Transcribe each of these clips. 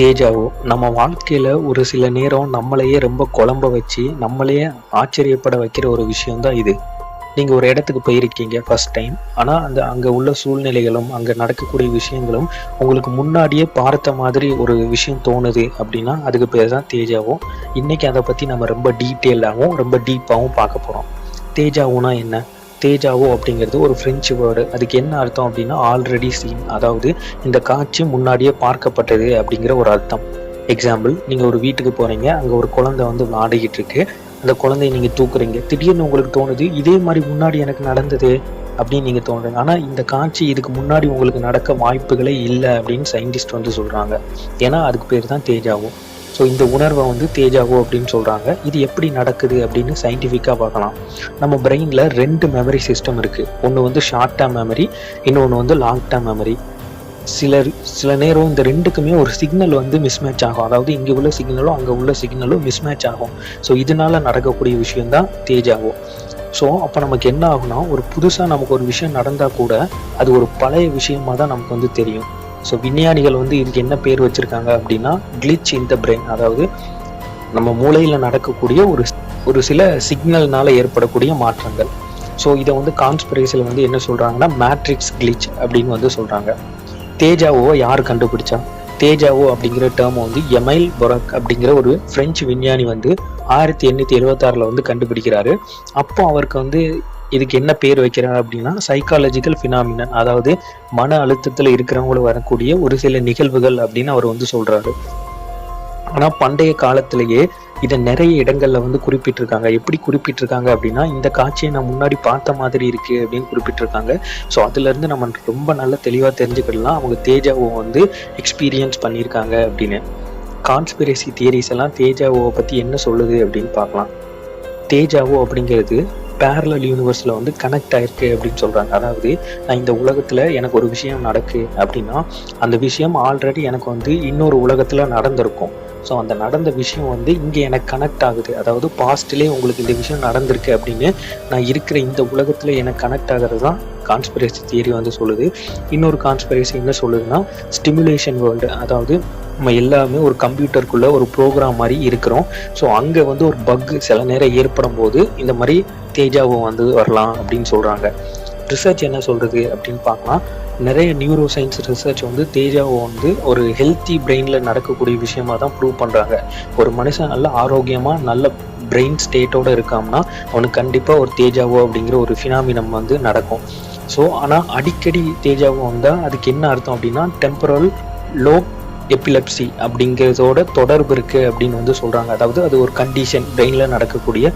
தேஜாவோ நம்ம வாழ்க்கையில் ஒரு சில நேரம் நம்மளையே ரொம்ப குழம்ப வச்சு நம்மளையே ஆச்சரியப்பட வைக்கிற ஒரு விஷயம்தான் இது. நீங்கள் ஒரு இடத்துக்கு போயிருக்கீங்க ஃபர்ஸ்ட் டைம் ஆனால் அந்த அங்கே உள்ள சூழ்நிலைகளும் அங்கே நடக்கக்கூடிய விஷயங்களும் உங்களுக்கு முன்னாடியே பார்த்த மாதிரி ஒரு விஷயம் தோணுது அப்படின்னா அதுக்கு பேர் தான் தேஜாவும் இன்றைக்கி அதை பற்றி நம்ம ரொம்ப டீட்டெயிலாகவும் ரொம்ப டீப்பாகவும் பார்க்க போகிறோம் தேஜாவுனா என்ன? தேஜாவோ அப்படிங்கிறது ஒரு ஃப்ரெஞ்சு வேர்டு அதுக்கு என்ன அர்த்தம் அப்படின்னா ஆல்ரெடி சீன் அதாவது இந்த காட்சி முன்னாடியே பார்க்கப்பட்டது அப்படிங்கிற ஒரு அர்த்தம். எக்ஸாம்பிள் நீங்கள் ஒரு வீட்டுக்கு போகிறீங்க அங்கே ஒரு குழந்தை வந்து விளையாடிக்கிட்டு இருக்கு. அந்த குழந்தைய நீங்கள் தூக்குறீங்க. திடீர்னு உங்களுக்கு தோணுது இதே மாதிரி முன்னாடி எனக்கு நடந்தது அப்படின்னு நீங்கள் தோணுறீங்க. ஆனால் இந்த காட்சி இதுக்கு முன்னாடி உங்களுக்கு நடக்க வாய்ப்புகளே இல்லை அப்படின்னு சயின்டிஸ்ட் வந்து சொல்கிறாங்க ஏன்னா அதுக்கு பேர் தான் தேஜாவோ. ஸோ இந்த உணர்வை வந்து தேஜாவோ அப்படின்னு சொல்கிறாங்க இது எப்படி நடக்குது அப்படின்னு சயின்டிஃபிக்காக பார்க்கலாம். நம்ம பிரெயினில் ரெண்டு மெமரி சிஸ்டம் இருக்குது ஒன்று வந்து ஷார்ட் டேர்ம் மெமரி இன்னொன்று வந்து லாங் டேர்ம் மெமரி சிலர் சில நேரம் இந்த ரெண்டுக்குமே ஒரு சிக்னல் வந்து மிஸ்மேட்ச் ஆகும். அதாவது இங்கே உள்ள சிக்னலும் அங்கே உள்ள சிக்னலும் மிஸ்மேட்ச் ஆகும். ஸோ இதனால நடக்கக்கூடிய விஷயம்தான் தேஜாவோ. ஸோ அப்போ நமக்கு என்ன ஆகுனா ஒரு புதுசாக நமக்கு ஒரு விஷயம் நடந்தால் கூட அது ஒரு பழைய விஷயமாக தான் நமக்கு வந்து தெரியும். ஸோ விஞ்ஞானிகள் வந்து இதுக்கு என்ன பேர் வச்சிருக்காங்க அப்படின்னா கிளிச் இன் த பிரெயின் அதாவது நம்ம மூளையில் நடக்கக்கூடிய ஒரு ஒரு சில சிக்னல்னால ஏற்படக்கூடிய மாற்றங்கள். ஸோ இதை வந்து கான்ஸ்பிரேசியில் வந்து என்ன சொல்கிறாங்கன்னா மேட்ரிக்ஸ் கிளிச் அப்படின்னு வந்து சொல்கிறாங்க தேஜாவோவை யார் கண்டுபிடிச்சா? தேஜாவோ அப்படிங்கிற டேர்ம் வந்து எமைல் பொரக் அப்படிங்கிற ஒரு பிரெஞ்சு விஞ்ஞானி வந்து ஆயிரத்தி எண்ணூற்றி எழுபத்தாறில் வந்து கண்டுபிடிக்கிறாரு. அப்போ அவருக்கு வந்து இதுக்கு என்ன பேர் வைக்கிறார் அப்படின்னா சைக்காலஜிக்கல் ஃபினாமினன் அதாவது மன அழுத்தத்தில் இருக்கிறவங்களும் வரக்கூடிய ஒரு சில நிகழ்வுகள் அப்படின்னு அவர் வந்து சொல்றாரு. ஆனால் பண்டைய காலத்திலேயே இதை நிறைய இடங்கள்ல வந்து குறிப்பிட்டிருக்காங்க. எப்படி குறிப்பிட்டிருக்காங்க அப்படின்னா இந்த காட்சியை நான் முன்னாடி பார்த்த மாதிரி இருக்கு அப்படின்னு குறிப்பிட்டிருக்காங்க. ஸோ அதுல இருந்து நம்ம ரொம்ப நல்ல தெளிவாக தெரிஞ்சுக்கிடலாம். அவங்க தேஜாவை வந்து எக்ஸ்பீரியன்ஸ் பண்ணியிருக்காங்க அப்படின்னு. கான்ஸ்பிரசி தியரிஸ் எல்லாம் தேஜாவோவை பத்தி என்ன சொல்லுது அப்படின்னு பார்க்கலாம். தேஜாவோ அப்படிங்கிறது பேரலல் யூனிவர்ஸில் வந்து கனெக்ட் ஆயிருக்கு அப்படின்னு சொல்கிறாங்க அதாவது நான் இந்த உலகத்தில் எனக்கு ஒரு விஷயம் நடக்கு அப்படின்னா அந்த விஷயம் ஆல்ரெடி எனக்கு வந்து இன்னொரு உலகத்தில் நடந்திருக்கும். ஸோ அந்த நடந்த விஷயம் வந்து இங்கே எனக்கு கனெக்ட் ஆகுது. அதாவது பாஸ்ட்லேயே உங்களுக்கு இந்த விஷயம் நடந்திருக்கு அப்படின்னு நான் இருக்கிற இந்த உலகத்தில் எனக்கு கனெக்ட் ஆகிறது தான் கான்ஸ்பிரசி தியரி வந்து சொல்லுது. இன்னொரு கான்ஸ்பிரசி என்ன சொல்லுதுன்னா ஸ்டிமுலேஷன் வேர்ல்டு அதாவது நம்ம எல்லாமே ஒரு கம்ப்யூட்டருக்குள்ளே ஒரு ப்ரோக்ராம் மாதிரி இருக்கிறோம். ஸோ அங்கே வந்து ஒரு பக் சில நேரம் ஏற்படும் போது இந்த மாதிரி தேஜாவும் வந்து வரலாம் அப்படின்னு சொல்கிறாங்க ரிசர்ச் என்ன சொல்கிறது அப்படின்னு பார்க்கலாம். நிறைய நியூரோ சயின்ஸ் ரிசர்ச் வந்து தேஜாவை வந்து ஒரு ஹெல்த்தி பிரெயினில் நடக்கக்கூடிய விஷயமா தான் ப்ரூவ் பண்ணுறாங்க ஒரு மனுஷன் நல்ல ஆரோக்கியமாக நல்ல பிரெயின் ஸ்டேட்டோடு இருக்காம்னா அவனுக்கு கண்டிப்பாக ஒரு தேஜாவோ அப்படிங்கிற ஒரு ஃபினாமினம் வந்து நடக்கும். ஸோ ஆனால் அடிக்கடி தேஜாவும் வந்தால் அதுக்கு என்ன அர்த்தம் அப்படின்னா டெம்பரல் லோ எப்பிலப்சி அப்படிங்கிறதோட தொடர்பு இருக்குது அப்படின்னு வந்து சொல்கிறாங்க அதாவது அது ஒரு கண்டிஷன் பிரெயினில் நடக்கக்கூடிய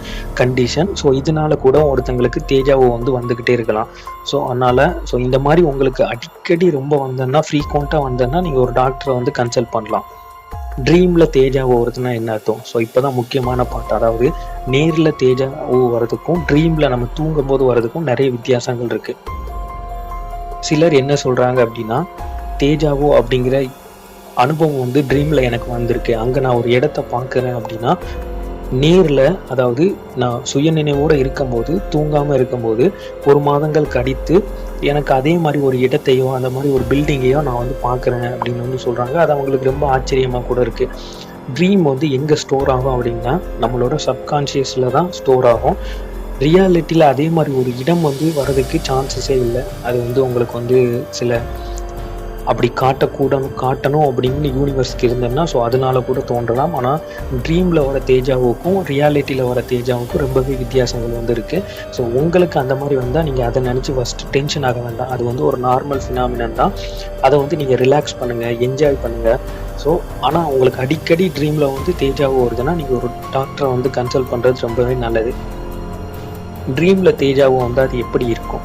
கண்டிஷன் ஸோ இதனால கூட ஒருத்தங்களுக்கு தேஜாவோ வந்து வந்துக்கிட்டே இருக்கலாம். ஸோ அதனால் ஸோ இந்த மாதிரி உங்களுக்கு அடிக்கடி ரொம்ப வந்தேன்னா ஃப்ரீக்வெண்ட்டாக வந்தேன்னா நீங்கள் ஒரு டாக்டரை வந்து கன்சல்ட் பண்ணலாம். ட்ரீமில் தேஜாவோ வருதுன்னா என்ன அர்த்தம்? ஸோ இப்போ தான் முக்கியமான பாட்டு அதாவது நேரில் தேஜாவோ வர்றதுக்கும் ட்ரீமில் நம்ம தூங்கும் போது வர்றதுக்கும் நிறைய வித்தியாசங்கள் இருக்குது சிலர் என்ன சொல்கிறாங்க அப்படின்னா தேஜாவோ அப்படிங்கிற அனுபவம் வந்து ட்ரீமில் எனக்கு வந்திருக்கு. அங்கே நான் ஒரு இடத்த பார்க்குறேன் அப்படின்னா நேரில் அதாவது நான் சுயநினைவோடு இருக்கும்போது தூங்காமல் இருக்கும்போது ஒரு மாதங்கள் கடித்து எனக்கு அதே மாதிரி ஒரு இடத்தையோ அந்த மாதிரி ஒரு பில்டிங்கையோ நான் வந்து பார்க்குறேன் அப்படின்னு வந்து சொல்கிறாங்க அது அவங்களுக்கு ரொம்ப ஆச்சரியமாக கூட இருக்குது ட்ரீம் வந்து எங்கே ஸ்டோர் ஆகும் அப்படின்னா நம்மளோட சப்கான்ஷியஸில் தான் ஸ்டோர் ஆகும். ரியாலிட்டியில் அதே மாதிரி ஒரு இடம் வந்து வர்றதுக்கு சான்சஸே இல்லை. அது வந்து உங்களுக்கு வந்து சில அப்படி காட்டக்கூடணும் காட்டணும் அப்படின்னு யூனிவர்ஸ்க்கு இருந்தேன்னா ஸோ அதனால கூட தோன்றலாம். ஆனால் ட்ரீமில் வர தேஜாவுக்கும் ரியாலிட்டியில் வர தேஜாவுக்கும் ரொம்பவே வித்தியாசங்கள் வந்து இருக்குது ஸோ உங்களுக்கு அந்த மாதிரி வந்தால் நீங்கள் அதை நினச்சி ஃபஸ்ட்டு டென்ஷன் ஆக வேண்டாம். அது வந்து ஒரு நார்மல் ஃபினாமினன் தான். அதை வந்து நீங்கள் ரிலாக்ஸ் பண்ணுங்கள் என்ஜாய் பண்ணுங்கள் ஸோ ஆனால் உங்களுக்கு அடிக்கடி ட்ரீமில் வந்து தேஜாவும் வருதுன்னா நீங்கள் ஒரு டாக்டரை வந்து கன்சல்ட் பண்ணுறது ரொம்பவே நல்லது. ட்ரீமில் தேஜாவும் வந்து அது எப்படி இருக்கும்?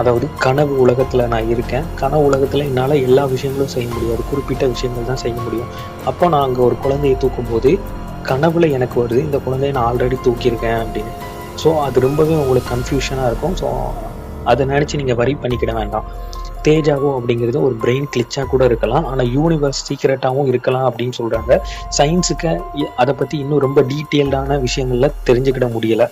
அதாவது கனவு உலகத்தில் நான் இருக்கேன். கனவு உலகத்தில் என்னால் எல்லா விஷயங்களும் செய்ய முடியாது குறிப்பிட்ட விஷயங்கள் தான் செய்ய முடியும். அப்போ நான் அங்கே ஒரு குழந்தையை தூக்கும்போது கனவுல எனக்கு வருது. இந்த குழந்தைய நான் ஆல்ரெடி தூக்கியிருக்கேன் அப்படின்னு. ஸோ அது ரொம்பவே உங்களுக்கு கன்ஃபியூஷனாக இருக்கும். ஸோ அதை நினச்சி நீங்கள் வரி பண்ணிக்கிட வேண்டாம். தேஜாவோ அப்படிங்கிறது ஒரு பிரெயின் கிளிச்சாக கூட இருக்கலாம். ஆனால் யூனிவர்ஸ் சீக்ரெட்டாகவும் இருக்கலாம் அப்படின்னு சொல்கிறாங்க சயின்ஸுக்கு அதை பற்றி இன்னும் ரொம்ப டீட்டெயில்டான விஷயங்களில் தெரிஞ்சுக்கிட முடியலை.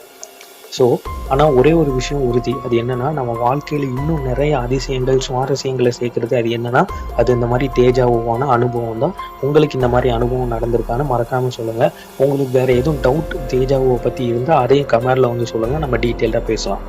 ஸோ ஆனால் ஒரே ஒரு விஷயம் உறுதி. அது என்னன்னா நம்ம வாழ்க்கையில் இன்னும் நிறைய அதிசயங்கள் சுவாரஸ்யங்களை சேர்க்கறது அது என்னன்னா அது இந்த மாதிரி தேஜாவுவான அனுபவம் தான் உங்களுக்கு இந்த மாதிரி அனுபவம் நடந்திருக்கான்னு மறக்காமல் சொல்லுங்கள் உங்களுக்கு வேறு எதுவும் டவுட் தேஜாவை பற்றி இருந்தால் அதையும் கமெண்டில் வந்து சொல்லுங்கள் நம்ம டீட்டெயில்டாக பேசலாம்.